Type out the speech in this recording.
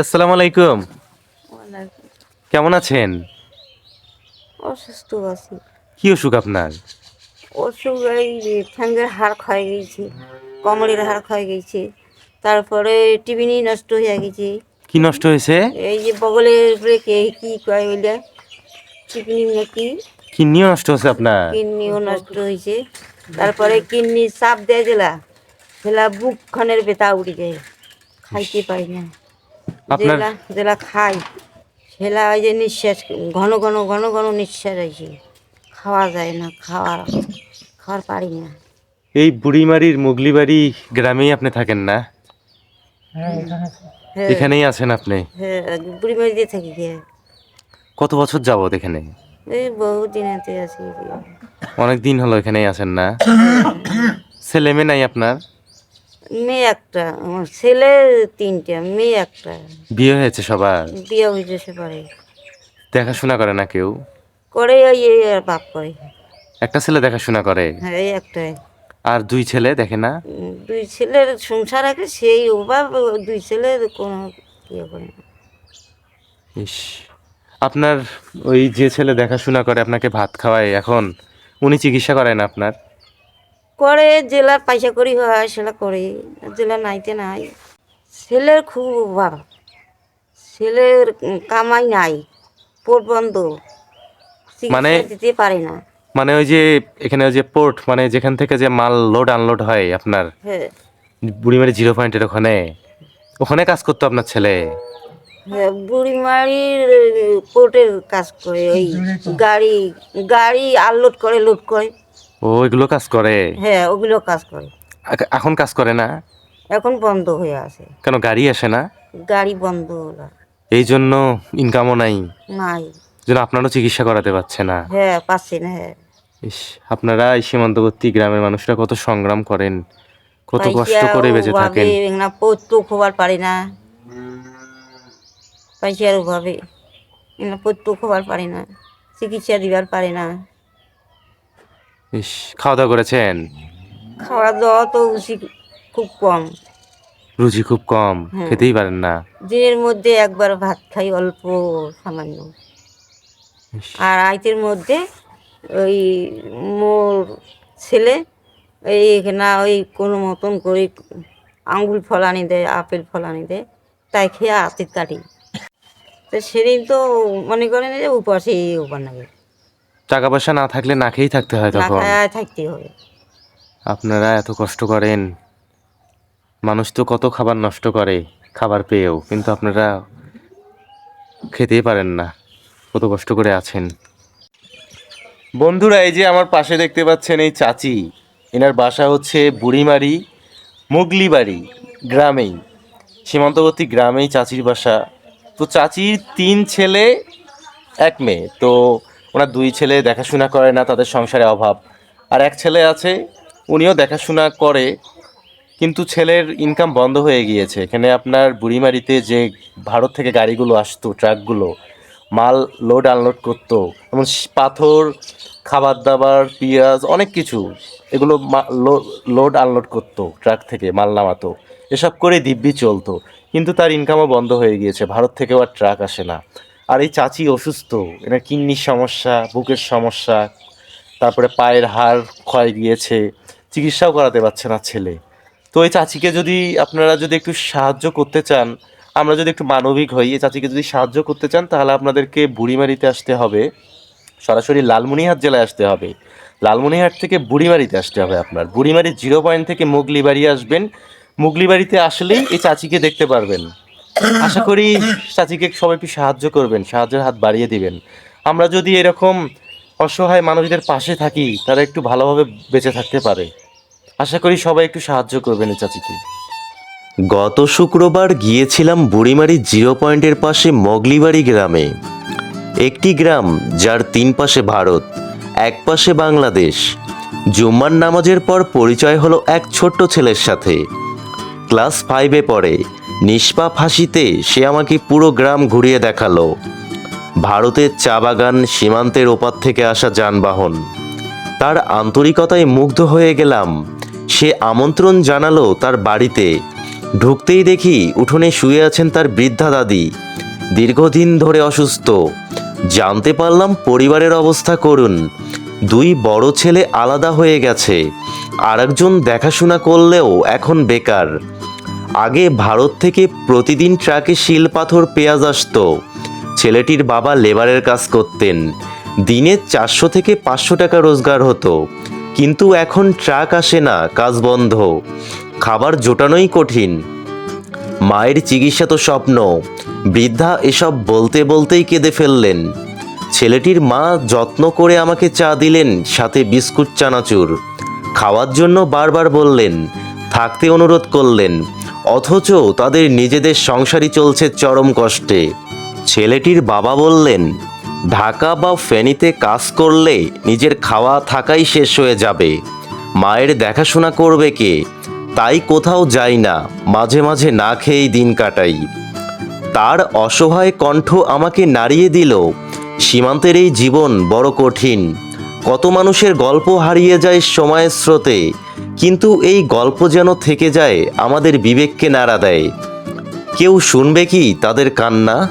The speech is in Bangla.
আসসালামু আলাইকুম। কেমন আছেন? অসুস্থ আছি। কি অসুখ আপনার? অসুখ এই যে ঠ্যাঙ্গের হাড় ক্ষয়ে গেছে কোমরের হাড় ক্ষয়ে গেছে তারপরে টিবিনি নষ্ট হয়ে গেছে। কি নষ্ট হয়েছে? এই যে বগলের উপরে কে কি কয় ওইটা টিবিনি নাকি? কিডনিও নষ্ট হয়েছে আপনার? কিডনিও নষ্ট হয়েছে। তারপরে কিডনি চাপ দেয় দিলা সেলা বুক খানের বেতা উঠে যায় খাইতে পারি না। আপনার যেলা খাই। সেলা ওই যে নিঃশ্বাস ঘন ঘন ঘন ঘন নিঃশ্বাস আছে খাওয়া যায় না খাওয়ার খাওয়ার পারি না। এই বুড়িমারির মুগলিবাড়ি গ্রামেই আপনি থাকেন না? হ্যাঁ এখানেই আছেন আপনি? হ্যাঁ বুড়ি বাড়িতে থাকি কত বছর যাবত এখানে? এই বহু দিনেতে আছি। অনেক দিন হলো এখানেই আছেন না? ছেলে মেয়ে নাই আপনার? মেয়ে একটা আমার ছেলে তিনটা মেয়ে একটা। বিয়ে হয়েছে সবার? বিয়ে হয়েছে সে দেখাশোনা করে না কেউ? করে ওই আর বাপ করে। একটা ছেলে দেখাশোনা করে? হ্যাঁ এই একটাই। আর দুই ছেলে দেখে না? দুই ছেলের সংসার আছে সেই অভাব দুই ছেলে কোনো ইয়ে করে না। ইস আপনার ওই যে ছেলে দেখাশোনা করে আপনাকে ভাত খাওয়ায় এখন উনি চিকিৎসা করেন আপনার? করে জেলার পয়সা করি হয় সেটা করে। জেলা নাইতে নাই। ছেলের খুব অভাব। ছেলের কামাই নাই পোট বন্ধ মানে- দিতে পারে না। মানে ওই যে এখানে ওই যে পোর্ট মানে যেখান থেকে যে মাল লোড আনলোড হয় আপনার হ্যাঁ। বুড়িমারি জিরো পয়েন্টের ওখানে ওখানে কাজ করতো আপনার ছেলে? হ্যাঁ বুড়িমারির পোর্টের কাজ করে ওই গাড়ি গাড়ি আনলোড করে লোড করে। ও ওইগুলো কাজ করে? হ্যাঁ ওগুলো কাজ করে। এখন কাজ করে না? এখন বন্ধ হয়ে আছে। কেন গাড়ি আসে না? গাড়ি বন্ধ হলো এই জন্য ইনকামও নাই? নাই। যেন আপনারও চিকিৎসা করাতে পারছে না? হ্যাঁ পাচ্ছি না হ্যাঁ। ইস আপনারা এই সীমান্তবর্তী গ্রামের মানুষরা কত সংগ্রাম করেন। কত কষ্ট করে বেঁচে থাকেন। না পৈত্র খোবার পারি না। পয়সার অভাবে না পৈত্র খোবার পারি না। চিকিৎসা দিবার পারি না। ইস খাওয়া দাওয়া করেছেন? খাওয়া দাওয়া তো উচিত খুব কম। রুচি খুব কম হ্যাঁ। খেতেই পারেন না। দিনের মধ্যে একবার ভাত খাই অল্প সামান্য। আর আইতের মধ্যে ওই মোর ছেলে এই না ওই কোনো মতন করে আঙ্গুল ফলানি দেয় আপেল ফলানি দেয় তাই খেয়ে আতিত কাটি। তো সেদিন তো মনে করেন যে উপাসে উপার নাগে টাকা পয়সা না থাকলে না খেয়েই থাকতে হয় তখন। খায় থাকতে হবে। আপনারা এত কষ্ট করেন। মানুষ তো কত খাবার নষ্ট করে খাবার পেয়েও কিন্তু আপনারা খেতেই পারেন না কত কষ্ট করে আছেন। বন্ধুরা এই যে আমার পাশে দেখতে পাচ্ছেন এই চাচি এনার বাসা হচ্ছে বুড়িমারি মুগলিবাড়ি গ্রামেই সীমান্তবর্তী গ্রামেই চাচির বাসা। তো চাচির তিন ছেলে এক মেয়ে। তো ওনার দুই ছেলে দেখাশোনা করে না, তাদের সংসারে অভাব। আর এক ছেলে আছে, উনিও দেখাশোনা করে, কিন্তু ছেলের ইনকাম বন্ধ হয়ে গিয়েছে। এখানে আপনার বুড়িমারিতে যে ভারত থেকে গাড়িগুলো আসতো, ট্রাকগুলো, মাল লোড আনলোড করতো, যেমন পাথর খাবার দাবার পেঁয়াজ, অনেক কিছু, এগুলো লোড আনলোড করতো ট্রাক থেকে, মাল নামাতো। এসব করে দিব্যি চলতো, কিন্তু তার ইনকামও বন্ধ হয়ে গিয়েছে। ভারত থেকেও আর ট্রাক আসে না। আর এই চাচি অসুস্থ, এনার কিডনির সমস্যা, বুকের সমস্যা, তারপরে পায়ের হাড় ক্ষয় গিয়েছে, চিকিৎসাও করাতে পারছে না ছেলে। তো এই চাচিকে যদি আপনারা যদি একটু সাহায্য করতে চান, আমরা যদি একটু মানবিক হই, এই চাচিকে যদি সাহায্য করতে চান, তাহলে আপনাদেরকে বুড়িমারিতে আসতে হবে। সরাসরি লালমনিরহাট জেলায় আসতে হবে। লালমনিরহাট থেকে বুড়িমারিতে আসতে হবে আপনার। বুড়িমারি জিরো পয়েন্ট থেকে মুগলিবাড়ি আসবেন। মুগলিবাড়িতে আসলেই এই চাচিকে দেখতে পারবেন। আশা করি চাচিকে সবাই একটু সাহায্য করবেন, সাহায্যের হাত বাড়িয়ে দিবেন। আমরা যদি এরকম অসহায় মানুষদের পাশে থাকি, তারা একটু ভালোভাবে বেঁচে থাকতে পারে। আশা করি সবাই একটু সাহায্য করবেন এই চাচিকে। গত শুক্রবার গিয়েছিলাম বুড়িমারি জিরো পয়েন্টের পাশে মগলিবাড়ি গ্রামে। একটি গ্রাম যার তিন পাশে ভারত, এক পাশে বাংলাদেশ। জুম্মার নামাজের পর পরিচয় হলো এক ছোট্ট ছেলের সাথে। ক্লাস ফাইভে পড়ে। নিষ্পাপ হাসিতে সে আমাকে পুরো গ্রাম ঘুরিয়ে দেখাল। ভারতের চা বাগান সীমান্তের ওপার থেকে আসা যানবাহন। তার আন্তরিকতায় মুগ্ধ হয়ে গেলাম। সে আমন্ত্রণ জানালো তার বাড়িতে। ঢুকতেই দেখি উঠোনে শুয়ে আছেন তার বৃদ্ধা দাদি। দীর্ঘদিন ধরে অসুস্থ। জানতে পারলাম পরিবারের অবস্থা করুন। দুই বড় ছেলে আলাদা হয়ে গেছে। আরেকজন দেখাশোনা করলেও এখন বেকার। আগে ভারত থেকে প্রতিদিন ট্রাকে শিল পাথর পেঁয়াজ আসতো। ছেলেটির বাবা লেবারের কাজ করতেন। দিনে চারশো থেকে পাঁচশো টাকা রোজগার হতো। কিন্তু এখন ট্রাক আসে না, কাজ বন্ধ। খাবার জোটানোই কঠিন। মায়ের চিকিৎসা তো স্বপ্ন। বৃদ্ধা এসব বলতে বলতেই কেঁদে ফেললেন। ছেলেটির মা যত্ন করে আমাকে চা দিলেন, সাথে বিস্কুট, চানাচুর। খাওয়ার জন্য বারবার বললেন, থাকতে অনুরোধ করলেন। অথচ তাদের নিজেদের সংসারই চলছে চরম কষ্টে। ছেলেটির বাবা বললেন, ঢাকা বা ফেনীতে কাজ করলে নিজের খাওয়া থাকাই শেষ হয়ে যাবে। মায়ের দেখাশোনা করবে কে? তাই কোথাও যাই না, মাঝে মাঝে না খেয়েই দিন কাটাই। তার অসহায় কণ্ঠ আমাকে নাড়িয়ে দিল, সীমান্তের এই জীবন বড় কঠিন। কত মানুষের গল্প হারিয়ে যায় সময়ের স্রোতে কিন্তু এই গল্প যেন থেকে যায়, আমাদের বিবেককে নাড়া দেয়। কেউ শুনবে কি তাদের কান্না?